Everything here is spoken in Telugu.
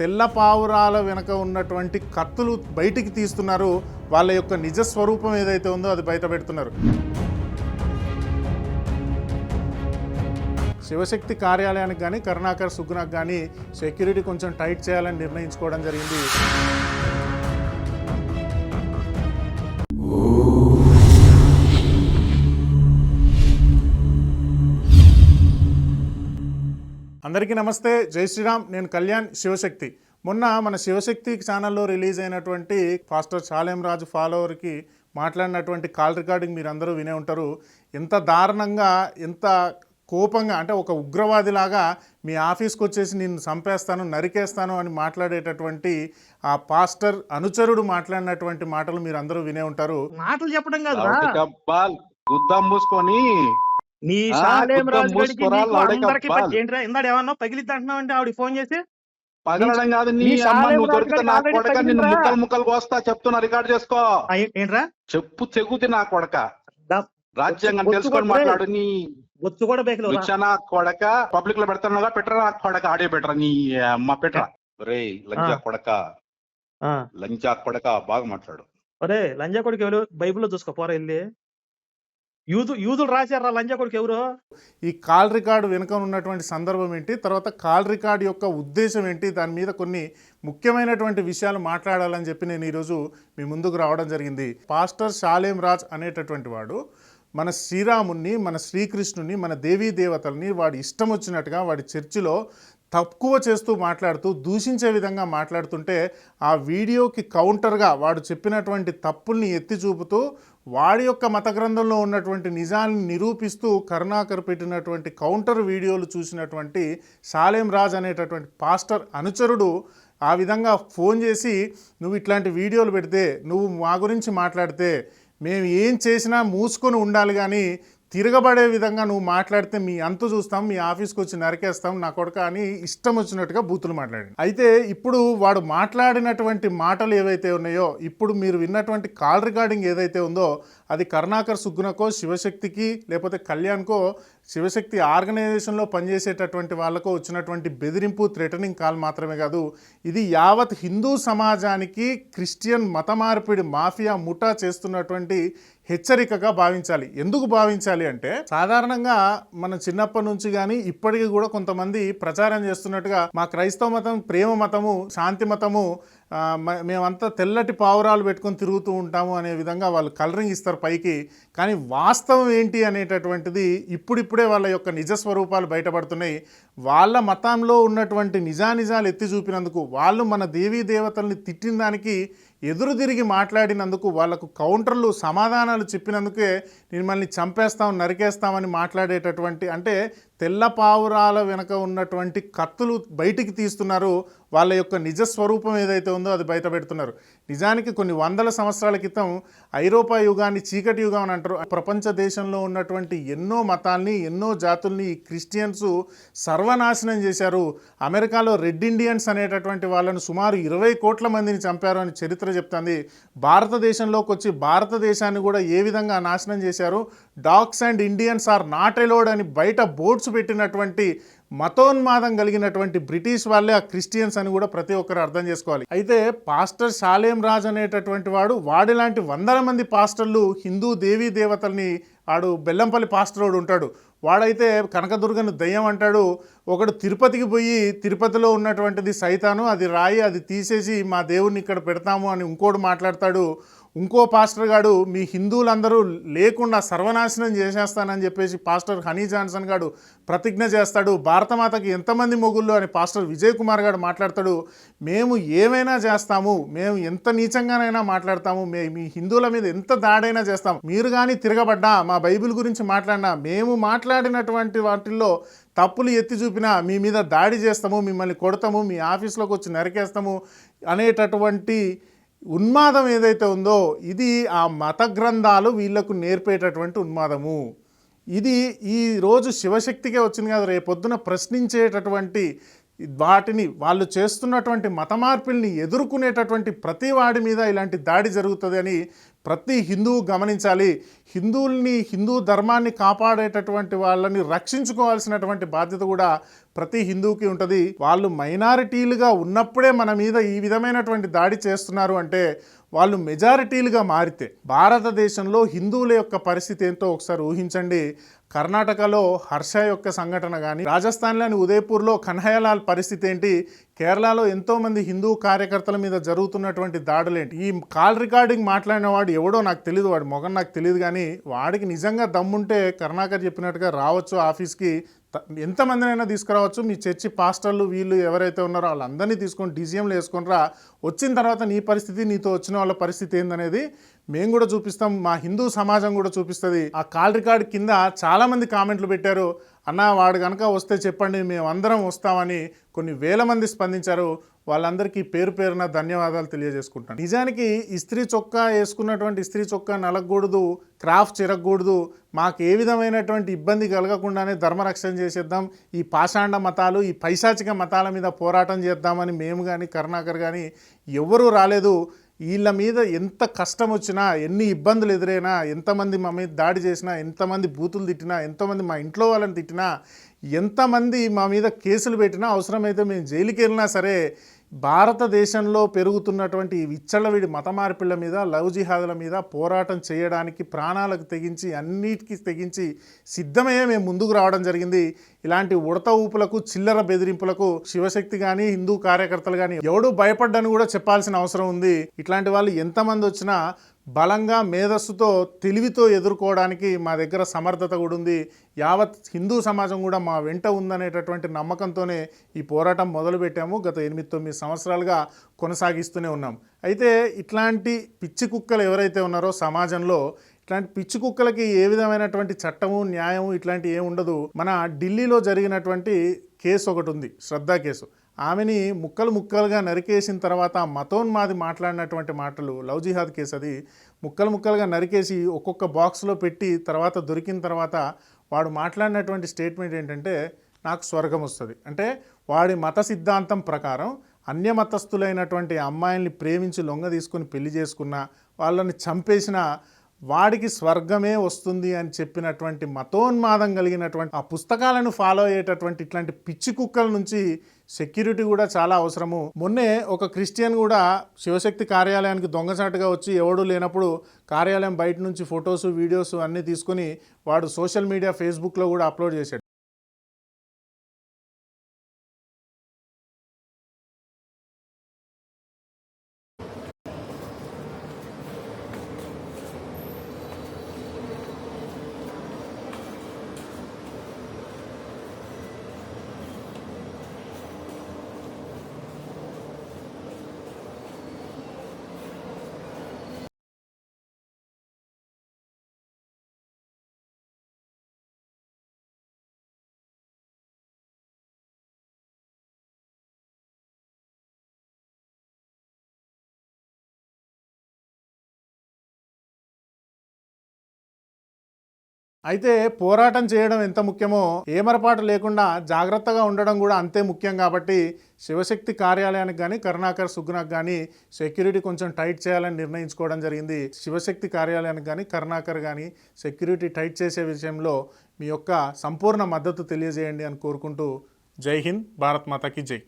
తెల్ల పావురాల వెనక ఉన్నటువంటి కత్తులు బయటికి తీస్తున్నారు. వాళ్ళ యొక్క నిజ స్వరూపం ఏదైతే ఉందో అది బయట పెడుతున్నారు. శివశక్తి కార్యాలయానికి కానీ కరుణాకర్ సుగ్నాకు కానీ సెక్యూరిటీ కొంచెం టైట్ చేయాలని నిర్ణయించుకోవడం జరిగింది. అందరికీ నమస్తే. జై శ్రీరామ్. నేను కళ్యాణ్ శివశక్తి. మొన్న మన శివశక్తి ఛానల్లో రిలీజ్ అయినటువంటి పాస్టర్ చాలేం రాజు ఫాలోవర్కి మాట్లాడినటువంటి కాల్ రికార్డింగ్ మీరు అందరూ వినే ఉంటారు. ఎంత దారుణంగా ఎంత కోపంగా అంటే ఒక ఉగ్రవాదిలాగా మీ ఆఫీస్కి వచ్చేసి నిన్ను చంపేస్తాను నరికేస్తాను అని మాట్లాడేటటువంటి ఆ పాస్టర్ అనుచరుడు మాట్లాడినటువంటి మాటలు మీరు అందరూ వినే ఉంటారు. మాటలు చెప్పడం కాదు లౌడకబ్బా గుద్దం మూసుకొని నీ ఆ, సాలేం గుద్దం రాజు గడికి మూసుకోరా, నీకు లౌడకబ్బా. అందరికి ఏంట్రా ఇందాడు ఏమన్నా పగిలిద్ది అంటున్నావు అంటే ఆవిడ ఫోన్ చేసి? పగలడం కాదు నీ అమ్మ నువ్వు దొరికితే నా కొడక నిన్ను. ముక్కలు ముక్కలు కోస్తా చెప్తున్నా రికార్డ్ చేసుకో. ఏంట్రా? చెప్పు తెగుతి నా కొడక. రాజ్యాంగం తెలుసుకొని. మాట్లాడు నీ. బొచ్చు కూడా బేకలు నా కొడక పబ్లిక్లో పెడతానుగా పెట్టరా నా కొడక ఆడే పెట్టరా నీ అమ్మ పెట్టరా. రే లంజా. కొడక. లంజా కొడక బాగా మాట్లాడు. ఒరే లంజా కొడుకు ఎవరు? బైబిల్లో చూసుకో పోరా వెళ్ళి. యూదు యూదులు రాశారా లంజా కొడుకు ఎవరు? ఈ కాల్ రికార్డు వెనుక ఉన్నటువంటి సందర్భం ఏంటి? తర్వాత కాల్ రికార్డు యొక్క ఉద్దేశం ఏంటి? దాని మీద కొన్ని ముఖ్యమైనటువంటి విషయాలు మాట్లాడాలని చెప్పి నేను ఈరోజు మీ ముందుకు రావడం జరిగింది. పాస్టర్ షాలేం రాజ్ అనేటటువంటి వాడు మన శ్రీరాముణ్ణి మన శ్రీకృష్ణుని మన దేవీ దేవతల్ని వాడి ఇష్టం వచ్చినట్టుగా వాడి చర్చిలో తక్కువ చేస్తూ మాట్లాడుతూ దూషించే విధంగా మాట్లాడుతుంటే ఆ వీడియోకి కౌంటర్గా వాడు చెప్పినటువంటి తప్పుల్ని ఎత్తి చూపుతూ వాడి యొక్క మత గ్రంథంలో ఉన్నటువంటి నిజాన్ని నిరూపిస్తూ కరుణాకర్ పెట్టినటువంటి కౌంటర్ వీడియోలు చూసినటువంటి సాలేం రాజ్ అనేటటువంటి పాస్టర్ అనుచరుడు ఆ విధంగా ఫోన్ చేసి నువ్వు ఇట్లాంటి వీడియోలు పెడితే నువ్వు మా గురించి మాట్లాడితే మేము ఏం చేసినా మూసుకొని ఉండాలి కానీ తిరగబడే విధంగా నువ్వు మాట్లాడితే మీ అంతు చూస్తాం మీ ఆఫీస్కి వచ్చి నరికేస్తాం నా కొడుక అని ఇష్టం వచ్చినట్టుగా బూతులు మాట్లాడి అయితే ఇప్పుడు వాడు మాట్లాడినటువంటి మాటలు ఏవైతే ఉన్నాయో ఇప్పుడు మీరు విన్నటువంటి కాల్ రికార్డింగ్ ఏదైతే ఉందో అది కరుణాకర్ సుగ్గునకో శివశక్తికి లేకపోతే కళ్యాణ్కో శివశక్తి ఆర్గనైజేషన్లో పనిచేసేటటువంటి వాళ్ళకు వచ్చినటువంటి బెదిరింపు థ్రెటనింగ్ కాల్ మాత్రమే కాదు ఇది యావత్ హిందూ సమాజానికి క్రిస్టియన్ మత మార్పిడి మాఫియా ముఠా చేస్తున్నటువంటి హెచ్చరికగా భావించాలి. ఎందుకు భావించాలి అంటే సాధారణంగా మన చిన్నప్పటి నుంచి కానీ ఇప్పటికీ కూడా కొంతమంది ప్రచారం చేస్తున్నట్టుగా మా క్రైస్తవ మతం ప్రేమ మతము శాంతి మతము మేమంతా తెల్లటి పావురాలు పెట్టుకొని తిరుగుతూ ఉంటాము అనే విధంగా వాళ్ళు కలరింగ్ ఇస్తారు పైకి. కానీ వాస్తవం ఏంటి అనేటటువంటిది ఇప్పుడిప్పుడే వాళ్ళ యొక్క నిజ స్వరూపాలు బయటపడుతున్నాయి. వాళ్ళ మతంలో ఉన్నటువంటి నిజానిజాలు ఎత్తి చూపినందుకు వాళ్ళు మన దేవీ దేవతల్ని తిట్టిన దానికి ఎదురు తిరిగి మాట్లాడినందుకు వాళ్ళకు కౌంటర్లు సమాధానాలు చెప్పినందుకే మిమ్మల్ని చంపేస్తాం నరికేస్తామని మాట్లాడేటటువంటి అంటే తెల్ల పావురాల వెనక ఉన్నటువంటి కత్తులు బయటికి తీస్తున్నారు. వాళ్ళ యొక్క నిజ స్వరూపం ఏదైతే ఉందో అది బయట పెడుతున్నారు. నిజానికి కొన్ని వందల సంవత్సరాల క్రితం ఐరోపా యుగాన్ని చీకటి యుగం అని అంటారు. ప్రపంచ దేశంలో ఉన్నటువంటి ఎన్నో మతాల్ని ఎన్నో జాతుల్ని క్రిస్టియన్స్ సర్వనాశనం చేశారు. అమెరికాలో రెడ్ ఇండియన్స్ అనేటటువంటి వాళ్ళను సుమారు ఇరవై కోట్ల మందిని చంపారు అని చరిత్ర చెప్తుంది. భారతదేశంలోకి వచ్చి భారతదేశాన్ని కూడా ఏ విధంగా నాశనం చేశారు? Dogs and Indians are not allowed అని బయట బోర్డ్స్ పెట్టినటువంటి మతోన్మాదం కలిగినటువంటి బ్రిటిష్ వాళ్ళే ఆ క్రిస్టియన్స్ అని కూడా ప్రతి ఒక్కరు అర్థం చేసుకోవాలి. అయితే పాస్టర్ షాలేం రాజ్ అనేటటువంటి వాడు వాడిలాంటి వందల మంది పాస్టర్లు హిందూ దేవీ దేవతల్ని వాడు బెల్లంపల్లి పాస్టర్ వాడు ఉంటాడు. వాడైతే కనకదుర్గను దయ్యం అంటాడు. ఒకడు తిరుపతికి పోయి తిరుపతిలో ఉన్నటువంటిది సైతాను అది రాయి అది తీసేసి మా దేవుణ్ణి ఇక్కడ పెడతాము అని ఇంకోడు మాట్లాడతాడు. ఇంకో పాస్టర్ గాడు మీ హిందువులందరూ లేకుండా సర్వనాశనం చేసేస్తానని చెప్పేసి పాస్టర్ హనీ జాన్సన్ గాడు ప్రతిజ్ఞ చేస్తాడు. భారతమాతకి ఎంతమంది మొగుళ్ళు అని పాస్టర్ విజయ్ కుమార్ గారు మాట్లాడతాడు. మేము ఏమైనా చేస్తాము మేము ఎంత నీచంగానైనా మాట్లాడతాము మే మీ హిందువుల మీద ఎంత దాడైనా చేస్తాం మీరు కానీ తిరగబడ్డా మా బైబిల్ గురించి మాట్లాడినా మేము మాట్లాడినటువంటి వాటిల్లో తప్పులు ఎత్తి చూపినా మీ మీద దాడి చేస్తాము మిమ్మల్ని కొడతాము మీ ఆఫీస్లోకి వచ్చి నరికేస్తాము అనేటటువంటి ఉన్మాదం ఏదైతే ఉందో ఇది ఆ మత గ్రంథాలు వీళ్ళకు నేర్పేటటువంటి ఉన్మాదము. ఇది ఈ రోజు శివశక్తికే వచ్చింది కదా రేపొద్దున ప్రశ్నించేటటువంటి వాటిని వాళ్ళు చేస్తున్నటువంటి మత మార్పుల్ని ఎదుర్కొనేటటువంటి ప్రతి వాడి మీద ఇలాంటి దాడి జరుగుతుంది అని ప్రతి హిందువు గమనించాలి. హిందువుల్ని హిందూ ధర్మాన్ని కాపాడేటటువంటి వాళ్ళని రక్షించుకోవాల్సినటువంటి బాధ్యత కూడా ప్రతి హిందువుకి ఉంటుంది. వాళ్ళు మైనారిటీలుగా ఉన్నప్పుడే మన మీద ఈ విధమైనటువంటి దాడి చేస్తున్నారు అంటే వాళ్ళు మెజారిటీలుగా మారితే భారతదేశంలో హిందువుల యొక్క పరిస్థితి ఏంటో ఒకసారి ఊహించండి. కర్ణాటకలో హర్ష యొక్క సంఘటన కానీ రాజస్థాన్లోని ఉదయపూర్లో కన్హయలాల్ పరిస్థితి ఏంటి? కేరళలో ఎంతోమంది హిందూ కార్యకర్తల మీద జరుగుతున్నటువంటి దాడులేంటి ఈ కాల్ రికార్డింగ్ మాట్లాడిన వాడు ఎవడో నాకు తెలియదు వాడు మొగం నాకు తెలియదు కానీ వాడికి నిజంగా దమ్ముంటే కర్ణాకర్ చెప్పినట్టుగా రావచ్చు ఆఫీస్కి. ఎంతమందినైనా తీసుకురావచ్చు. మీ చర్చి పాస్టర్లు వీళ్ళు ఎవరైతే ఉన్నారో వాళ్ళందరినీ తీసుకొని డీజీఎంలు వేసుకొనిరా వచ్చిన తర్వాత నీ పరిస్థితి నీతో వచ్చిన వాళ్ళ పరిస్థితి ఏందనేది మేము కూడా చూపిస్తాం. మా హిందూ సమాజం కూడా చూపిస్తుంది. ఆ కాల్ రికార్డ్ కింద చాలామంది కామెంట్లు పెట్టారు. అన్న వాడు కనుక వస్తే చెప్పండి మేము అందరం వస్తామని కొన్ని వేల మంది స్పందించారు. వాళ్ళందరికీ పేరు పేరున ధన్యవాదాలు తెలియజేసుకుంటాను. నిజానికి ఇస్త్రీ చొక్కా వేసుకున్నటువంటి ఇస్త్రీ చొక్కా నలగకూడదు క్రాఫ్ట్ చిరగకూడదు మాకు ఏ విధమైనటువంటి ఇబ్బంది కలగకుండానే ధర్మరక్షణ చేసేద్దాం ఈ పాషాండ మతాలు ఈ పైశాచిక మతాల మీద పోరాటం చేద్దామని మేము కానీ కరుణాకర్ కానీ ఎవ్వరూ రాలేదు. వీళ్ళ మీద ఎంత కష్టం వచ్చినా ఎన్ని ఇబ్బందులు ఎదురైనా ఎంతమంది మా మీద దాడి చేసినా ఎంతమంది బూతులు తిట్టినా ఎంతమంది మా ఇంట్లో వాళ్ళని తిట్టినా ఎంతమంది మా మీద కేసులు పెట్టినా అవసరమైతే మేము జైలుకి వెళ్ళినా సరే భారతదేశంలో పెరుగుతున్నటువంటి ఈ విచ్చలవిడి మత మార్పిళ్ళ మీద లవ్ జిహాదుల మీద పోరాటం చేయడానికి ప్రాణాలకు తెగించి అన్నిటికీ తెగించి సిద్ధమయ్యే మేము ముందుకు రావడం జరిగింది. ఇలాంటి ఉడత ఊపులకు చిల్లర బెదిరింపులకు శివశక్తి కానీ హిందూ కార్యకర్తలు కానీ ఎవడు భయపడ్డని కూడా చెప్పాల్సిన అవసరం ఉంది. ఇట్లాంటి వాళ్ళు ఎంతమంది వచ్చినా బలంగా మేధస్సుతో తెలివితో ఎదుర్కోవడానికి మా దగ్గర సమర్థత కూడా ఉంది. యావత్ హిందూ సమాజం కూడా మా వెంట ఉందనేటటువంటి నమ్మకంతోనే ఈ పోరాటం మొదలుపెట్టాము గత ఎనిమిది తొమ్మిది సంవత్సరాలుగా కొనసాగిస్తూనే ఉన్నాం. అయితే ఇట్లాంటి పిచ్చి కుక్కలు ఎవరైతే ఉన్నారో సమాజంలో ఇట్లాంటి పిచ్చి కుక్కలకి ఏ విధమైనటువంటి చట్టము న్యాయము ఇట్లాంటివి ఏమి ఉండదు. మన ఢిల్లీలో జరిగినటువంటి కేసు ఒకటి ఉంది. శ్రద్ధా కేసు. ఆమెని ముక్కలు ముక్కలుగా నరికేసిన తర్వాత మతోన్మాది మాట్లాడినటువంటి మాటలు లవ్ జిహాద్ కేసు అది ముక్కలు ముక్కలుగా నరికేసి ఒక్కొక్క బాక్స్లో పెట్టి తర్వాత దొరికిన తర్వాత వాడు మాట్లాడినటువంటి స్టేట్మెంట్ ఏంటంటే నాకు స్వర్గం వస్తుంది. అంటే వాడి మత సిద్ధాంతం ప్రకారం అన్యమతస్థులైనటువంటి అమ్మాయిల్ని ప్రేమించి లొంగ తీసుకొని పెళ్ళి చేసుకున్న వాళ్ళని చంపేసిన వాడికి స్వర్గమే వస్తుంది అని చెప్పినటువంటి మతోన్మాదం కలిగినటువంటి ఆ పుస్తకాలను ఫాలో అయ్యేటటువంటి ఇట్లాంటి పిచ్చి కుక్కల నుంచి సెక్యూరిటీ కూడా చాలా అవసరము. మొన్నే ఒక క్రిస్టియన్ కూడా శివశక్తి కార్యాలయానికి దొంగచాటుగా వచ్చి ఎవడూ లేనప్పుడు కార్యాలయం బయట నుంచి ఫొటోస్ వీడియోస్ అన్నీ తీసుకొని వాడు సోషల్ మీడియా ఫేస్బుక్లో కూడా అప్లోడ్ చేశాడు. అయితే పోరాటం చేయడం ఎంత ముఖ్యమో ఏమరపాటు లేకుండా జాగ్రత్తగా ఉండడం కూడా అంతే ముఖ్యం కాబట్టి శివశక్తి కార్యాలయానికి కానీ కరుణాకర్ సుగ్నాకు కానీ సెక్యూరిటీ కొంచెం టైట్ చేయాలని నిర్ణయించుకోవడం జరిగింది. శివశక్తి కార్యాలయానికి కానీ కరుణాకర్ కానీ సెక్యూరిటీ టైట్ చేసే విషయంలో మీ యొక్క సంపూర్ణ మద్దతు తెలియజేయండి అని కోరుకుంటూ జై హింద్ భారత్ మాతాకి జై.